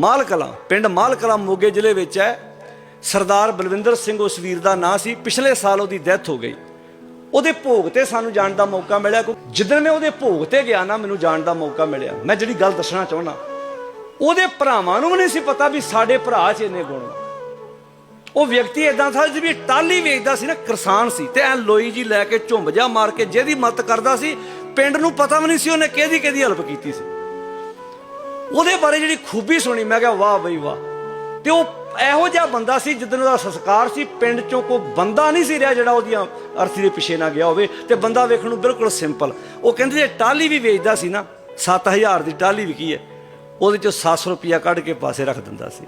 ਮਾਲ ਕਲਾਂ ਪਿੰਡ ਮਾਲ ਕਲਾਂ ਮੋਗੇ ਜ਼ਿਲ੍ਹੇ ਵਿੱਚ ਹੈ। ਸਰਦਾਰ ਬਲਵਿੰਦਰ ਸਿੰਘ ਉਸ ਵੀਰ ਦਾ ਨਾਂ ਸੀ। ਪਿਛਲੇ ਸਾਲ ਉਹਦੀ ਡੈਥ ਹੋ ਗਈ। ਉਹਦੇ ਭੋਗ ਤੇ ਸਾਨੂੰ ਜਾਣ ਦਾ ਮੌਕਾ ਮਿਲਿਆ। ਕਿਉਂ ਜਿੱਦਣ ਮੈਂ ਉਹਦੇ ਭੋਗ ਤੇ ਗਿਆ ਨਾ, ਮੈਨੂੰ ਜਾਣ ਦਾ ਮੌਕਾ ਮਿਲਿਆ। ਮੈਂ ਜਿਹੜੀ ਗੱਲ ਦੱਸਣਾ ਚਾਹੁੰਦਾ, ਉਹਦੇ ਭਰਾਵਾਂ ਨੂੰ ਵੀ ਨਹੀਂ ਸੀ ਪਤਾ ਵੀ ਸਾਡੇ ਭਰਾ 'ਚ ਇੰਨੇ ਗੁਣ ਉਹ ਵਿਅਕਤੀ ਇਦਾਂ ਥਾ ਜਿਵੇਂ ਟਾਲੀ ਵੇਚਦਾ ਸੀ ਨਾ, ਕਿਸਾਨ ਸੀ ਤੇ ਐ ਲੋਈ ਜੀ ਲੈ ਕੇ ਝੁੰਬ ਜਾ ਮਾਰ ਕੇ ਜਿਹਦੀ ਮਦਦ ਕਰਦਾ ਸੀ, ਪਿੰਡ ਨੂੰ ਪਤਾ ਵੀ ਨਹੀਂ ਸੀ ਉਹਨੇ ਕਿਹਦੀ ਕਿਹਦੀ ਹੈਲਪ ਕੀਤੀ ਸੀ। ਉਹਦੇ ਬਾਰੇ ਜਿਹੜੀ ਖੂਬੀ ਸੁਣੀ, ਮੈਂ ਕਿਹਾ, ਵਾਹ ਬਈ ਵਾਹ। ਤੇ ਉਹ ਇਹੋ ਜਿਹਾ ਬੰਦਾ ਸੀ ਜਿੱਦਨ ਉਹਦਾ ਸੰਸਕਾਰ ਸੀ, ਪਿੰਡ ਚੋਂ ਕੋਈ ਬੰਦਾ ਨਹੀਂ ਸੀ ਰਿਹਾ ਜਿਹੜਾ ਉਹਦੀਆਂ ਅਰਥੀ ਦੇ ਪਿੱਛੇ ਨਾ ਗਿਆ ਹੋਵੇ। ਤੇ ਬੰਦਾ ਵੇਖਣ ਨੂੰ ਬਿਲਕੁਲ ਸਿੰਪਲ। ਉਹ ਕਹਿੰਦੇ ਜੇ ਟਾਲੀ ਵੀ ਵੇਚਦਾ ਸੀ ਨਾ 7000 ਦੀ ਟਾਲੀ ਵਿਕੀ ਹੈ, ਉਹਦੇ ਚੋਂ 700 ਰੁਪਿਆ ਕੱਢ ਕੇ ਪਾਸੇ ਰੱਖ ਦਿੰਦਾ ਸੀ।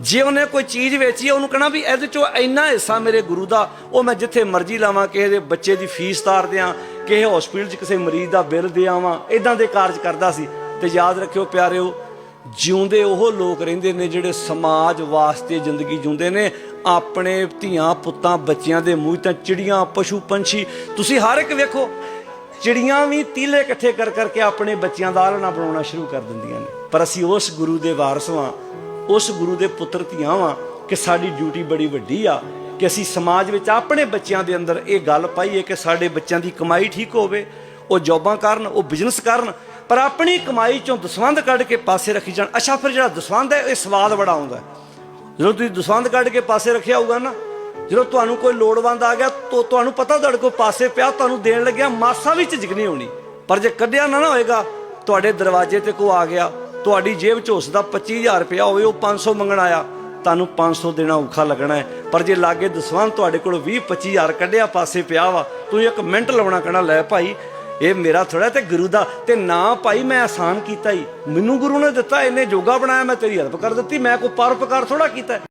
ਜੇ ਉਹਨੇ ਕੋਈ ਚੀਜ਼ ਵੇਚੀ ਹੈ, ਉਹਨੂੰ ਕਹਣਾ ਵੀ ਇਹਦੇ ਚੋਂ ਇੰਨਾ ਹਿੱਸਾ ਮੇਰੇ ਗੁਰੂ ਦਾ, ਉਹ ਮੈਂ ਜਿੱਥੇ ਮਰਜ਼ੀ ਲਾਵਾਂ, ਕਿਸੇ ਦੇ ਬੱਚੇ ਦੀ ਫੀਸ ਤਾਰ ਦਿਆਂ ਕਿਸੇ ਹਸਪੀਟਲ 'ਚ ਕਿਸੇ ਮਰੀਜ਼ ਦਾ ਬਿੱਲ ਦੇ ਆਵਾਂ ਇਦਾਂ ਦੇ ਕਾਰਜ ਕਰਦਾ ਸੀ। ਤੇ ਯਾਦ ਰੱਖਿਓ ਪਿਆਰਿਓ, ਜਿਉਂਦੇ ਉਹ ਲੋਕ ਰਹਿੰਦੇ ਨੇ ਜਿਹੜੇ ਸਮਾਜ ਵਾਸਤੇ ਜ਼ਿੰਦਗੀ ਜਿਉਂਦੇ ਨੇ। ਆਪਣੇ ਧੀਆਂ ਪੁੱਤਾਂ ਬੱਚਿਆਂ ਦੇ ਮੂੰਹ ਤਾਂ ਚਿੜੀਆਂ, ਪਸ਼ੂ, ਪੰਛੀ, ਤੁਸੀਂ ਹਰ ਇੱਕ ਵੇਖੋ, ਚਿੜੀਆਂ ਵੀ ਤੀਲੇ ਇਕੱਠੇ ਕਰ ਕਰਕੇ ਆਪਣੇ ਬੱਚਿਆਂ ਦਾ ਆਲਣਾ ਬਣਾਉਣਾ ਸ਼ੁਰੂ ਕਰ ਦਿੰਦੀਆਂ ਨੇ। ਪਰ ਅਸੀਂ ਉਸ ਗੁਰੂ ਦੇ ਵਾਰਸ ਵਾਂ, ਉਸ ਗੁਰੂ ਦੇ ਪੁੱਤਰ ਧੀਆਂ ਵਾਂ ਕਿ ਸਾਡੀ ਡਿਊਟੀ ਬੜੀ ਵੱਡੀ ਆ ਕਿ ਅਸੀਂ ਸਮਾਜ ਵਿੱਚ ਆਪਣੇ ਬੱਚਿਆਂ ਦੇ ਅੰਦਰ ਇਹ ਗੱਲ ਪਾਈਏ ਕਿ ਸਾਡੇ ਬੱਚਿਆਂ ਦੀ ਕਮਾਈ ਠੀਕ ਹੋਵੇ, ਉਹ ਜੌਬਾਂ ਕਰਨ, ਉਹ ਬਿਜ਼ਨਸ ਕਰਨ ਪਰ ਆਪਣੀ ਕਮਾਈ ਚੋਂ ਦਸਵੰਧ ਕੱਢ ਕੇ ਪਾਸੇ ਰੱਖੀ ਜਾਣ। ਅੱਛਾ, ਫਿਰ ਜਿਹੜਾ ਦਸਵੰਧ ਹੈ, ਇਹ ਸਵਾਦ ਬੜਾ ਆਉਂਦਾ ਜਦੋਂ ਤੁਸੀਂ ਦਸਵੰਧ ਕੱਢ ਕੇ ਪਾਸੇ ਰੱਖਿਆ ਹੋਊਗਾ ਨਾ, ਜਦੋਂ ਤੁਹਾਨੂੰ ਕੋਈ ਲੋੜਵੰਦ ਆ ਗਿਆ, ਤਾਂ ਤੁਹਾਨੂੰ ਪਤਾ ਤੁਹਾਡੇ ਕੋਲ ਪਾਸੇ ਪਿਆ, ਤੁਹਾਨੂੰ ਦੇਣ ਲੱਗਿਆ, ਮਾਸਾ ਵੀ ਝਿਜਕ ਨਹੀਂ ਹੋਣੀ। ਪਰ ਜੇ ਕੱਢਿਆ ਨਾ ਨਾ ਹੋਏਗਾ, ਤੁਹਾਡੇ ਦਰਵਾਜ਼ੇ ਤੇ ਕੋ ਆ ਗਿਆ, ਤੁਹਾਡੀ ਜੇਬ 'ਚ ਉਸਦਾ 25000 ਰੁਪਇਆ ਹੋਵੇ, ਉਹ 500 ਮੰਗਣ ਆਇਆ, ਤੁਹਾਨੂੰ 500 ਦੇਣਾ ਔਖਾ ਲੱਗਣਾ ਹੈ। ਪਰ ਜੇ ਲਾਗੇ ਦਸਵੰਧ ਤੁਹਾਡੇ ਕੋਲ 20 25000 ਕੱਢਿਆ, ਪਾਸੇ ਪਿਆ ਵਾ, ਤੁਸੀਂ ਇੱਕ ਮਿੰਟ ਲਾਉਣਾ ਕਹਿਣਾ, ਲੈ ਭਾਈ ਇਹ ਮੇਰਾ ਥੋੜਾ ਤੇ ਗੁਰੂ ਦਾ ਤੇ ਨਾ ਭਾਈ ਮੈਂ ਆਸਾਨ ਕੀਤਾ ਹੀ ਮੈਨੂੰ ਗੁਰੂ ਨੇ ਦਿੱਤਾ, ਇਹਨੇ ਜੋਗਾ ਬਣਾਇਆ, ਮੈਂ ਤੇਰੀ ਹੈਲਪ ਕਰ ਦਿੱਤੀ, ਮੈਂ ਕੋਈ ਪਰਉਪਕਾਰ ਥੋੜਾ ਕੀਤਾ।